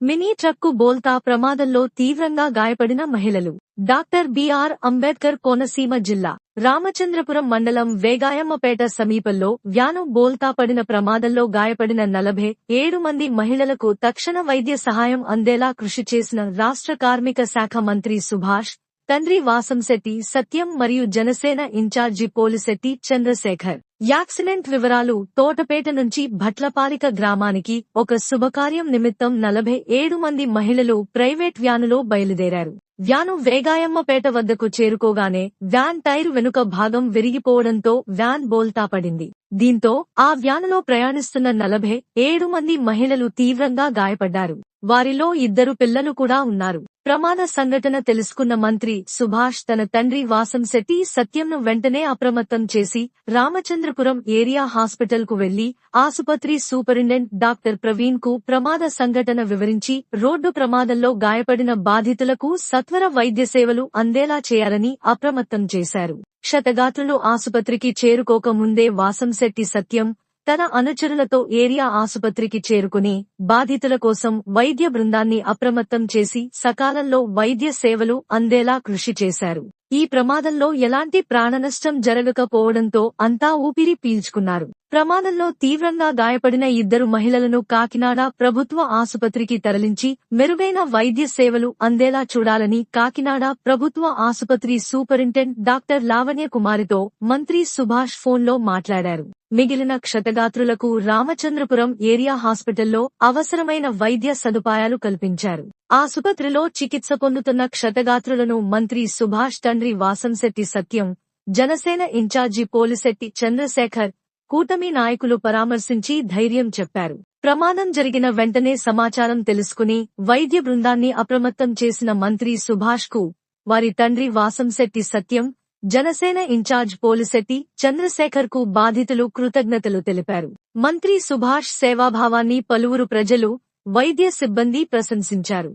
Mini truck బోల్తా ప్రమాదంలో తీవ్రంగా గాయపడిన మహిళలు. డాక్టర్ బిఆర్ అంబేద్కర్ కోనసీమ జిల్లా రామచంద్రపురం మండలం వేగాయమ్మపేట సమీపంలో వ్యాను బోల్తా పడిన ప్రమాదంలో గాయపడిన నలభై ఏడు మంది మహిళలకు తక్షణ వైద్య సహాయం అందేలా కృషి చేసిన రాష్ట్ర కార్మిక శాఖ మంత్రి సుభాష్ తండ్రి వాసంశెట్టి సత్యం మరియు జనసేన ఇన్ఛార్జి పోలిశెట్టి చంద్రశేఖర్. యాక్సిడెంట్ వివరాలు తోటపేట నుంచి భట్లపాలిక గ్రామానికి ఒక శుభకార్యం నిమిత్తం నలభై ఏడు మంది మహిళలు ప్రైవేట్ వ్యానులో బయలుదేరారు. వ్యాను వేగాయమ్మపేట వద్దకు చేరుకోగానే వ్యాన్ టైర్ వెనుక భాగం విరిగిపోవడంతో వ్యాన్ బోల్తాపడింది దీంతో ఆ వ్యానులో ప్రయాణిస్తున్న నలభై ఏడు మంది మహిళలు తీవ్రంగా గాయపడ్డారు. వారిలో ఇద్దరు పిల్లలు కూడా ఉన్నారు. ప్రమాద సంఘటన తెలుసుకున్న మంత్రి సుభాష్ తన తండ్రి వాసం శెట్టి సత్యంను వెంటనే అప్రమత్తం చేసి రామచంద్రపురం ఏరియా హాస్పిటల్కు వెళ్ళి ఆసుపత్రి సూపరింటెండెంట్ డాక్టర్ ప్రవీణ్కు ప్రమాద సంఘటన వివరించి రోడ్డు ప్రమాదంలో గాయపడిన బాధితులకు సత్వర వైద్య సేవలు అందేలా చేయాలని అప్రమత్తం చేశారు. క్షతగాత్రులు ఆసుపత్రికి చేరుకోకముందే వాసంశెట్టి సత్యం తన అనుచరులతో ఏరియా ఆసుపత్రికి చేరుకుని బాధితుల కోసం వైద్య బృందాన్ని అప్రమత్తం చేసి సకాలంలో వైద్య సేవలు అందేలా కృషి చేశారు. ఈ ప్రమాదంలో ఎలాంటి ప్రాణనష్టం జరగకపోవడంతో అంతా ఊపిరి పీల్చుకున్నారు. ప్రమాదంలో తీవ్రంగా గాయపడిన ఇద్దరు మహిళలను కాకినాడ ప్రభుత్వ ఆసుపత్రికి తరలించి మెరుగైన వైద్య సేవలు అందేలా చూడాలని కాకినాడ ప్రభుత్వ ఆసుపత్రి సూపరింటెండెంట్ డాక్టర్ లావణ్య కుమారితో మంత్రి సుభాష్ ఫోన్లో మాట్లాడారు. మిగిలిన క్షతగాత్రులకు రామచంద్రపురం ఏరియా హాస్పిటల్లో అవసరమైన వైద్య సదుపాయాలు కల్పించారు. ఆసుపత్రిలో చికిత్స పొందుతున్న క్షతగాత్రులను మంత్రి సుభాష్ తండ్రి వాసంశెట్టి సత్యం జనసేన ఇన్ఛార్జి పోలిశెట్టి చంద్రశేఖర్ కూటమి నాయకులు పరామర్శించి ధైర్యం చెప్పారు. ప్రమాదం జరిగిన వెంటనే సమాచారం తెలుసుకుని వైద్య బృందాన్ని అప్రమత్తం చేసిన మంత్రి సుభాష్కు వారి తండ్రి వాసంశెట్టి సత్యం జనసేన ఇన్ఛార్జ్ పోలిశెట్టి చంద్రశేఖర్కు బాధితులు కృతజ్ఞతలు తెలిపారు. మంత్రి సుభాష్ సేవాభావాన్ని పలువురు ప్రజలు వైద్య సిబ్బంది ప్రశంసించారు.